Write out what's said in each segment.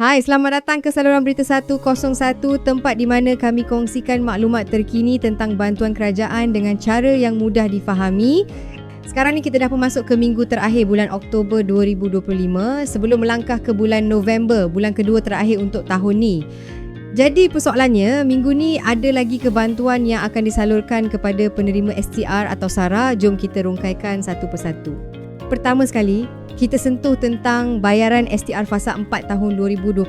Hai, selamat datang ke saluran Berita 101, tempat di mana kami kongsikan maklumat terkini tentang bantuan kerajaan dengan cara yang mudah difahami. Sekarang ni kita dah masuk ke minggu terakhir bulan Oktober 2025 sebelum melangkah ke bulan November, bulan kedua terakhir untuk tahun ni. Jadi persoalannya, minggu ni ada lagi kebantuan yang akan disalurkan kepada penerima STR atau SARA. Jom kita rungkaikan satu persatu. Pertama sekali, kita sentuh tentang bayaran STR fasa 4 tahun 2025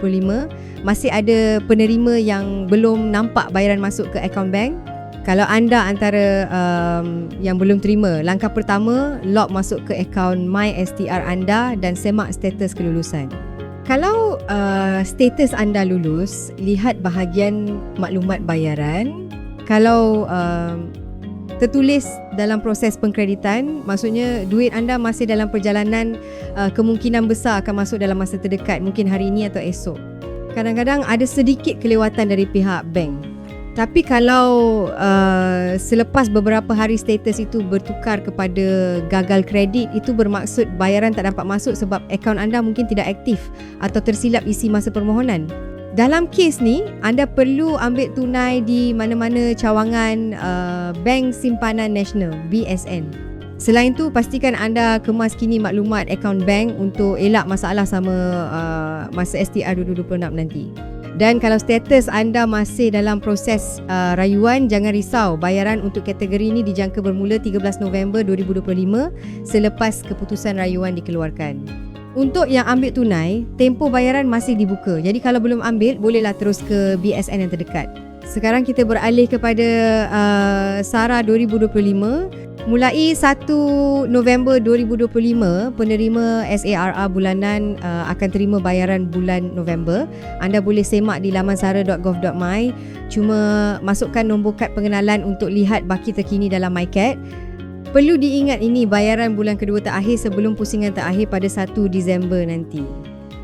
masih ada penerima yang belum nampak bayaran masuk ke akaun bank. Kalau anda antara um, yang belum terima langkah pertama log masuk ke akaun my STR anda dan semak status kelulusan. Kalau uh, status anda lulus lihat bahagian maklumat bayaran. Kalau um, tertulis dalam proses pengkreditan. Maksudnya duit anda masih dalam perjalanan uh, kemungkinan besar akan masuk dalam masa terdekat mungkin hari ini atau esok. Kadang-kadang ada sedikit kelewatan dari pihak bank. Tapi kalau uh, selepas beberapa hari status itu bertukar kepada gagal kredit itu bermaksud bayaran tak dapat masuk sebab akaun anda mungkin tidak aktif atau tersilap isi masa permohonan dalam kes ni, anda perlu ambil tunai di mana-mana cawangan uh, Bank Simpanan Nasional, BSN. Selain tu, pastikan anda kemas kini maklumat akaun bank untuk elak masalah sama uh, masa STR 2026 nanti. Dan kalau status anda masih dalam proses uh, rayuan, jangan risau. Bayaran untuk kategori ini dijangka bermula 13 November 2025 selepas keputusan rayuan dikeluarkan. Untuk yang ambil tunai, tempoh bayaran masih dibuka. Jadi kalau belum ambil, bolehlah terus ke BSN yang terdekat. Sekarang kita beralih kepada uh, SARA 2025. Mulai 1 November 2025, penerima SARA bulanan uh, akan terima bayaran bulan November. Anda boleh semak di laman sara.gov.my. Cuma masukkan nombor kad pengenalan untuk lihat baki terkini dalam MyCat. Perlu diingat ini bayaran bulan kedua terakhir sebelum pusingan terakhir pada 1 Disember nanti.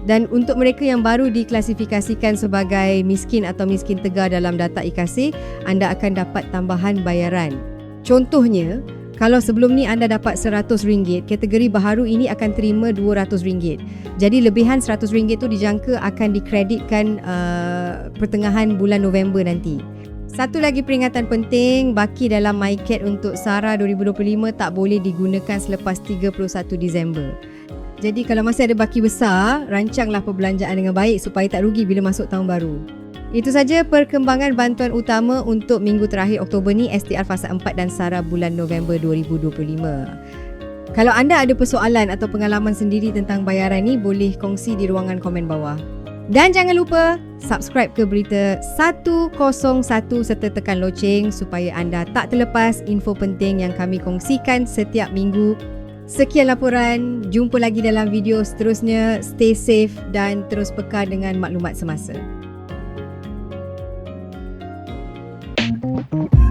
Dan untuk mereka yang baru diklasifikasikan sebagai miskin atau miskin tegar dalam data IKASI, anda akan dapat tambahan bayaran. Contohnya, kalau sebelum ni anda dapat RM100, kategori baharu ini akan terima RM200. Jadi lebihan RM100 itu dijangka akan dikreditkan uh, pertengahan bulan November nanti. Satu lagi peringatan penting, baki dalam MyCat untuk SARA 2025 tak boleh digunakan selepas 31 Disember. Jadi kalau masih ada baki besar, rancanglah perbelanjaan dengan baik supaya tak rugi bila masuk tahun baru. Itu saja perkembangan bantuan utama untuk minggu terakhir Oktober ni STR fasa 4 dan SARA bulan November 2025. Kalau anda ada persoalan atau pengalaman sendiri tentang bayaran ni, boleh kongsi di ruangan komen bawah. Dan jangan lupa subscribe ke berita 101 serta tekan loceng supaya anda tak terlepas info penting yang kami kongsikan setiap minggu. Sekian laporan, jumpa lagi dalam video seterusnya. Stay safe dan terus peka dengan maklumat semasa. thank you